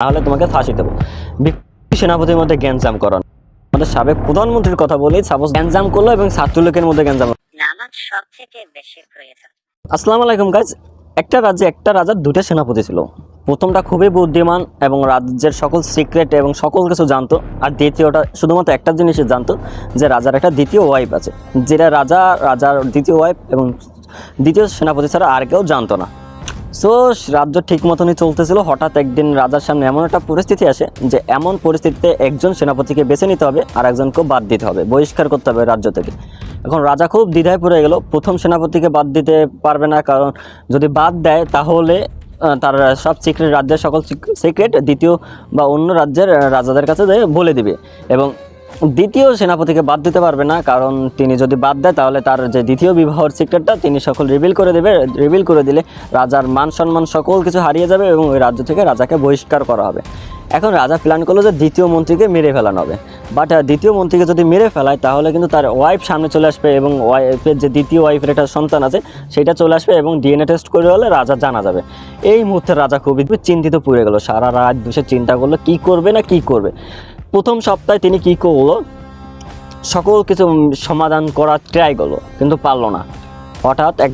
তাহলে তোমাকে ফাঁসি দেবো। সেনাপতির মধ্যে গ্যাঞ্জাম করানো। আমাদের সাবেক প্রধানমন্ত্রীর কথা বলি সাপোজ গ্যাঞ্জাম করল এবং ছাত্রলীগের মধ্যে গ্যাঞ্জাম আসসালামু আলাইকুম গাইজ একটা রাজ্যে একটা রাজার দুটো সেনাপতি ছিল। প্রথমটা খুবই বুদ্ধিমান এবং রাজ্যের সকল সিক্রেট এবং সকল কিছু জানতো। আর দ্বিতীয়টা শুধুমাত্র একটা জিনিসই জানতো যে রাজার একটা দ্বিতীয় ওয়াইফ আছে। যেটা রাজা রাজার দ্বিতীয় ওয়াইফ এবং দ্বিতীয় সেনাপতি ছাড়া আর কেউ জানতো না। সো রাজ্য ঠিক মতনই চলতেছিল। হঠাৎ একদিন রাজার সামনে এমন একটা পরিস্থিতি আসে যে এমন পরিস্থিতিতে একজন সেনাপতিকে বেছে নিতে হবে আর একজনকেও বাদ দিতে হবে, বহিষ্কার করতে হবে রাজ্য থেকে। এখন রাজা খুব দ্বিধায় পড়ে গেল, প্রথম সেনাপতিকে বাদ দিতে পারবে না, কারণ যদি বাদ দেয় তাহলে তার সব সিক্রেট রাজ্যের সকল সিক্রেট দ্বিতীয় বা অন্য রাজ্যের রাজাদের কাছে বলে দিবে। এবং দ্বিতীয় সেনাপতিকে বাদ দিতে পারবে না, কারণ তিনি যদি বাদ দেয়, তাহলে তার যে দ্বিতীয় বিবাহর সিক্রেটটা তিনি সকল রিভিল করে দেবে রিভিল করে দিলে রাজার মান সম্মান সকল কিছু হারিয়ে যাবে এবং ওই রাজ্য থেকে রাজাকে বহিষ্কার করা হবে। এখন রাজা প্ল্যান করল যে দ্বিতীয় মন্ত্রীকে মেরে ফেলানো হবে। বাট দ্বিতীয় মন্ত্রীকে যদি মেরে ফেলায়, তাহলে কিন্তু তার ওয়াইফ সামনে চলে আসবে এবং ওয়াইফের যে দ্বিতীয় ওয়াইফের একটা সন্তান আছে, সেটা চলে আসবে এবং ডিএনএ টেস্ট করে হলে রাজা জানা যাবে। এই মুহূর্তে রাজা খুবই চিন্তিত পড়ে গেল। সারা রাত বসে চিন্তা করল, কি করবে না কি করবে? প্রথম সপ্তাহে তিনি কি করল? সকল কিছু সমাধান করার ট্রাই করল, কিন্তু পারল না। হঠাৎ এক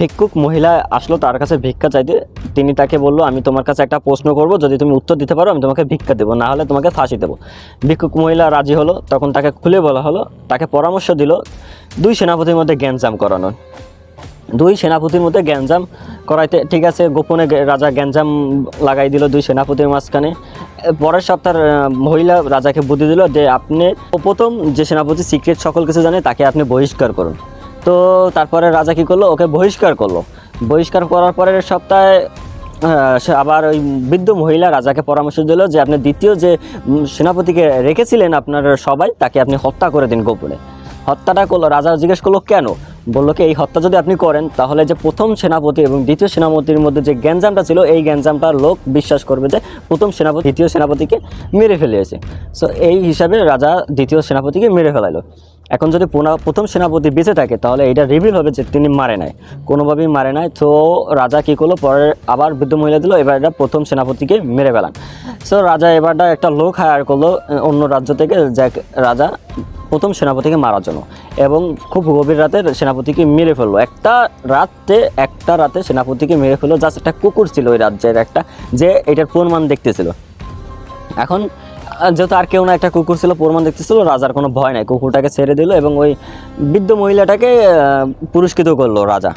ভিক্ষুক মহিলা আসলো তার কাছে ভিক্ষা চাইতে। তিনি তাকে বলল, আমি তোমার কাছে একটা প্রশ্ন করব, যদি তুমি উত্তর দিতে পারো, আমি তোমাকে ভিক্ষা দেবো, না হলে তোমাকে ফাঁসি দেবো। ভিক্ষুক মহিলা রাজি হলো, তখন তাকে খুলে বলা হলো, তাকে পরামর্শ দিল, দুই সেনাপতির মধ্যে জ্ঞানজাম করানোর। দুই সেনাপতির মধ্যে গ্যাঞ্জাম করাইতে, ঠিক আছে, গোপনে রাজা গ্যাঞ্জাম লাগাই দিল দুই সেনাপতির মাঝখানে। পরের সপ্তাহের আহ, মহিলা রাজাকে বুদ্ধি দিল যে আপনি প্রথম যে সেনাপতি সিক্রেট সকল কিছু জানে তাকে আপনি বহিষ্কার করুন। তো তারপরে রাজা কী করল? ওকে বহিষ্কার করল। বহিষ্কার করার পরের সপ্তাহে সে আবার ওই বৃদ্ধ মহিলা রাজাকে পরামর্শ দিল যে আপনি দ্বিতীয় যে সেনাপতিকে রেখেছিলেন আপনার সবাই তাকে আপনি হত্যা করে দিন গোপনে। হত্যাটা করল। রাজা জিজ্ঞেস করল কেন? বলল কি, এই হত্যা যদি আপনি করেন, তাহলে যে প্রথম সেনাপতি এবং দ্বিতীয় সেনাপতির মধ্যে যে গ্যাঞ্জামটা ছিল, এই গ্যাঞ্জামটা লোক বিশ্বাস করবে যে প্রথম সেনাপতি, দ্বিতীয় সেনাপতিকে মেরে ফেলিয়েছে সো এই হিসাবে রাজা দ্বিতীয় সেনাপতিকে মেরে ফেলাইলো। এখন যদি প্রথম সেনাপতি বেঁচে থাকে, তাহলে এটা রিভিল হবে যে তিনি মারে নাই। কোনোভাবেই মারে নাই। তো রাজা কী করল? পরে আবার বৃদ্ধ মহিলা দিল, এবার এটা প্রথম সেনাপতিকে মেরে ফেলান। সো রাজা এবারটা একটা লোক হায়ার করল, অন্য রাজ্য থেকে, যাক, রাজা প্রথম সেনাপতিকে মারার জন্য এবং খুব গভীর রাতে সেনাপতিকে মেরে ফেলল। একটা রাতে একটা রাতে সেনাপতিকে মেরে ফেলল জাস্ট একটা কুকুর ছিল ওই রাজ্যের একটা যে এটার প্রমাণ দেখতেছিল। এখন যেহেতু আর কেউ না একটা কুকুর ছিল, প্রমাণ দেখতেছিল, রাজার কোনো ভয় নাই। কুকুরটাকে ছেড়ে দিল এবং ওই বৃদ্ধ মহিলাটাকে পুরস্কৃত করল রাজা।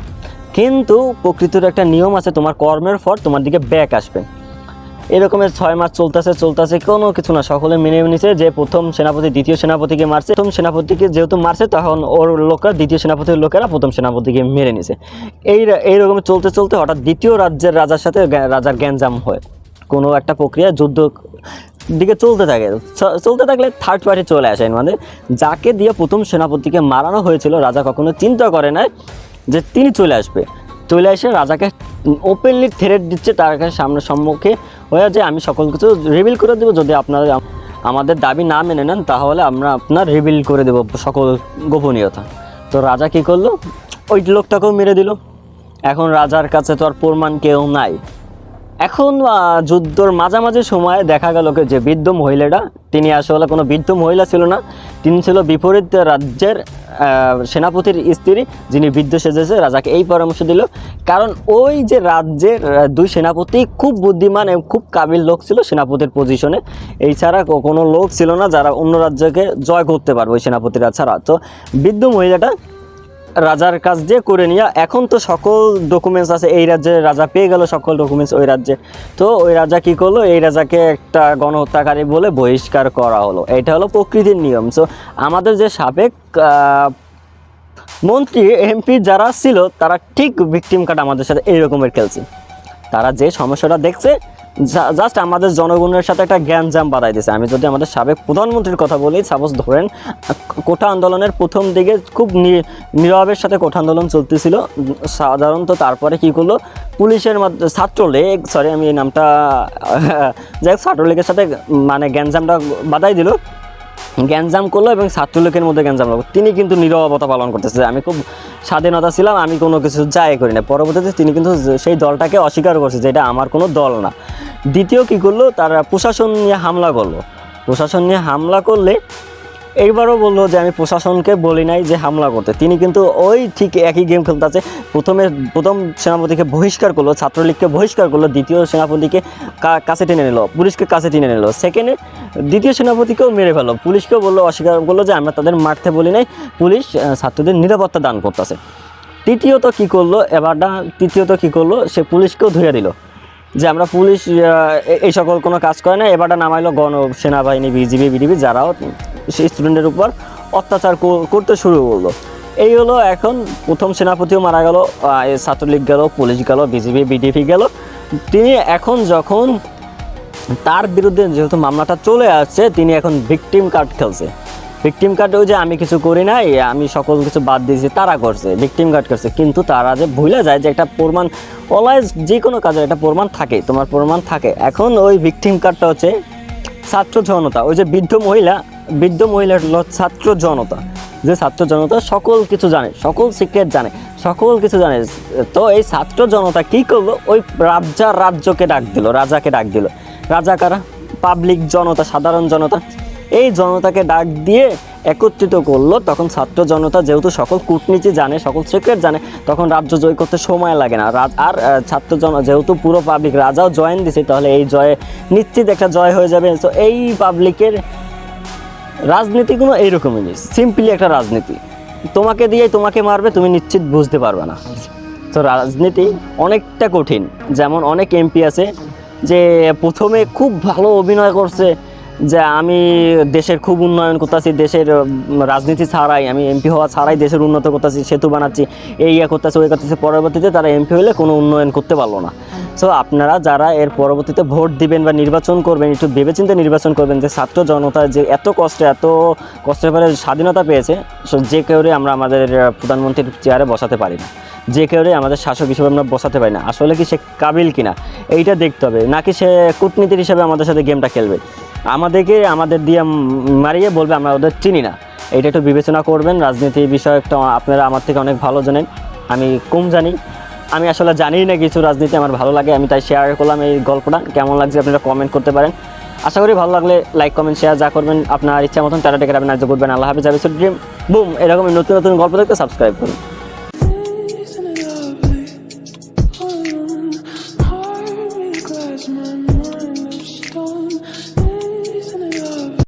কিন্তু প্রকৃতির একটা নিয়ম আছে, তোমার কর্মের ফল তোমার দিকে ব্যাক আসবে। এরকমের ছয় মাস চলতেছে চলতেছে, কোনো কিছু না। সকলে মেনে নিছে যে প্রথম সেনাপতি, দ্বিতীয় সেনাপতিকে মারছে। প্রথম সেনাপতিকে যেহেতু মারছে, তখন ওর লোকরা, দ্বিতীয় সেনাপতির লোকেরা প্রথম সেনাপতিকে মেরে নিছে। এই এইরকম চলতে চলতে হঠাৎ দ্বিতীয় রাজ্যের রাজার সাথে রাজার গ্যাঞ্জাম হয়। কোনো একটা প্রক্রিয়া যুদ্ধ দিকে চলতে থাকে। চলতে থাকলে থার্ড পার্টি চলে আসে মানে যাকে দিয়ে প্রথম সেনাপতিকে মারানো হয়েছিল, রাজা কখনো চিন্তা করে না যে তিনি চলে আসবে। চলে এসে রাজাকে ওপেনলি থ্রেট দিচ্ছে তার সামনে সম্মুখে হয়ে যে আমি সকল কিছু রিভিল করে দেবো। যদি আপনারা আমাদের দাবি না মেনে নেন, তাহলে আমরা আপনার রিভিল করে দেবো সকল গোপনীয়তা। তো রাজা কি করল? ওই লোকটাকেও মেরে দিল। এখন রাজার কাছে তো আর প্রমাণ কেউ নাই। এখন যুদ্ধর মাঝামাঝি সময়ে দেখা গেল যে বৃদ্ধ মহিলাটা, তিনি আসলে কোনো বৃদ্ধ মহিলা ছিল না, তিনি ছিল বিপরীত রাজ্যের সেনাপতির স্ত্রী, যিনি বৃদ্ধ সেজেছে, রাজাকে এই পরামর্শ দিল। কারণ ওই যে রাজ্যের দুই সেনাপতি খুব বুদ্ধিমান এবং খুব কাবিল লোক ছিল সেনাপতির পজিশনে এই ছাড়া কোনো লোক ছিল না যারা অন্য রাজ্যকে জয় করতে পারবে ওই সেনাপতিরা ছাড়া। তো বৃদ্ধ মহিলাটা রাজার কাজ দিয়ে করে নিয়ে, এখন তো সকল ডকুমেন্টস আছে, এই রাজ্যে রাজা পেয়ে গেল সকল ডকুমেন্টস ওই রাজ্যে। তো ওই রাজা কি করল? এই রাজাকে একটা গণহত্যাকারী বলে বহিষ্কার করা হলো। এটা হলো প্রকৃতির নিয়ম। সো আমাদের যে সাবেক মন্ত্রী, এমপি যারা ছিল, তারা ঠিক ভিকটিম কার্ড আমাদের সাথে এই রকমের খেলছে। তারা যে সমস্যাটা দেখছে জাস্ট আমাদের জনগণের সাথে একটা জ্ঞান জাম বাড়াই দিয়েছে। আমি যদি আমাদের সাবেক প্রধানমন্ত্রীর কথা বলি সাপোজ ধরেন কোঠা আন্দোলনের প্রথম দিকে খুব নীরবের সাথে কোঠা আন্দোলন চলতেছিল। সাধারণত তারপরে কি করল? পুলিশের ছাত্রলীগ সরি আমি এই নামটা, যাই হোক, ছাত্রলীগের সাথে মানে জ্ঞানজামটা বাধাই দিল। গ্যাঞ্জাম করল এবং ছাত্রলীগের মধ্যে গ্যাঞ্জাম লাগল। তিনি কিন্তু নীরবতা পালন করতেছে। আমি খুব স্বাধীনতা ছিলাম, আমি কোনো কিছু যাই করি না। পরবর্তীতে তিনি কিন্তু সেই দলটাকে অস্বীকার করছে যেটা আমার কোনো দল না। দ্বিতীয় কি করল? তারা প্রশাসন নিয়ে হামলা করল। প্রশাসন নিয়ে হামলা করলে এইবারও বলল যে আমি প্রশাসনকে বলি নাই যে হামলা করতে। তিনি কিন্তু ওই ঠিক একই গেম খেলতে আছে। প্রথমে, প্রথম সেনাপতিকে বহিষ্কার করল, ছাত্রলীগকে বহিষ্কার করল, দ্বিতীয় সেনাপতিকে কাছে টেনে নিল, পুলিশকে কাছে টেনে নিল। সেকেন্ডে দ্বিতীয় সেনাপতিকেও মেরে ফেলো পুলিশকেও বলল, অস্বীকার করল যে আমরা তাদের মারতে বলি নাই। পুলিশ ছাত্রদের নিরাপত্তা দান করতেছে। তৃতীয়ত কি করল? এবারটা তৃতীয়ত কি করল? সে পুলিশকেও ধুয়ে দিল। যে আমরা পুলিশ এই সকল কোনো কাজ করে না এবারটা নামাইলো গণ সেনাবাহিনী, বিজিবি, বিডিবি, যারাও স্টুডেন্টের উপর অত্যাচার করতে শুরু করল। এই হলো এখন প্রথম সেনাপতিও মারা গেল ছাত্রলীগ গেল, পুলিশ গেল বিজিবি বিডিপি গেল। তিনি এখন যখন তার বিরুদ্ধে যেহেতু মামলাটা চলে আসছে, তিনি এখন ভিকটিম কার্ড খেলছে। ভিকটিম কার্ড ওই যে আমি কিছু করি নাই, আমি সকল কিছু বাদ দিয়েছি তারা করছে ভিকটিম কার্ড করছে। কিন্তু তারা যে ভুলে যায় যে একটা প্রমাণ অলওয়েজ যে কোনো কাজের একটা প্রমাণ থাকে, তোমার প্রমাণ থাকে। এখন ওই ভিকটিম কার্ডটা হচ্ছে ছাত্র জনতা, ওই যে বৃদ্ধ মহিলা বৃদ্ধ মহিলার হলো ছাত্র জনতা। যে ছাত্র জনতা সকল কিছু জানে, সকল সিক্রেট জানে, সকল কিছু জানে। তো এই ছাত্র জনতা কি করল? ওই রাজা রাজ্যকে ডাক দিল, রাজাকে ডাক দিল। রাজা কারা? পাবলিক জনতা, সাধারণ জনতা। এই জনতাকে ডাক দিয়ে একত্রিত করল। তখন ছাত্র জনতা যেহেতু সকল কূটনীতি জানে, সকল সিক্রেট জানে, তখন রাজ্য জয় করতে সময় লাগে না। আর ছাত্র জন যেহেতু পুরো পাবলিক রাজাও জয়েন দিছে, তাহলে এই জয়ে নিশ্চিত একটা জয় হয়ে যাবে। তো এই পাবলিকের রাজনীতিগুলো এইরকমই সিম্পলি একটা রাজনীতি। তোমাকে দিয়ে তোমাকে মারবে, তুমি নিশ্চিত বুঝতে পারবে না। তো রাজনীতি অনেকটা কঠিন। যেমন অনেক এমপি আছে যে প্রথমে খুব ভালো অভিনয় করছে যে আমি দেশের খুব উন্নয়ন করতেছি, দেশের রাজনীতি ছাড়াই, আমি এমপি হওয়া ছাড়াই দেশের উন্নত করতেছি, সেতু বানাচ্ছি, এই ইয়ে করতেছে, ওই করতেছে, পরবর্তীতে তারা এমপি হলে কোনো উন্নয়ন করতে পারল না। সো আপনারা যারা এর পরবর্তীতে ভোট দিবেন বা নির্বাচন করবেন, একটু ভেবেচিন্তে নির্বাচন করবেন যে ছাত্র জনতা যে এত কষ্টে, এত কষ্টের পরে স্বাধীনতা পেয়েছে, so, যে কেউরে আমরা আমাদের প্রধানমন্ত্রীর চেয়ারে বসাতে পারি না। যে কেউরে আমাদের শাসক হিসেবে আমরা বসাতে পারি না। আসলে কি সে কাবিল কিনা? এইটা দেখতে হবে। নাকি সে কূটনীতির হিসেবে আমাদের সাথে গেমটা খেলবে? আমাদেরকে আমাদের দিয়ে মারিয়ে বলবে, আমরা ওদের চিনি না। এটা একটু বিবেচনা করবেন, রাজনীতি বিষয়ে একটা আপনারা আমার থেকে অনেক ভালো জানেন, আমি কম জানি। আমি আসলে জানি না কিছু রাজনীতি আমার ভালো লাগে, আমি তাই শেয়ার করলাম এই গল্পটা। কেমন লাগছে আপনারা কমেন্ট করতে পারেন। আশা করি ভালো লাগলে লাইক কমেন্ট শেয়ার যা করবেন, আপনার ইচ্ছা মতন তারা টেকে রাখবেন আজ করবেন। আল্লাহ হাফিজ ড্রিম বুম এরকম নতুন নতুন গল্প দেখতে সাবস্ক্রাইব করুন।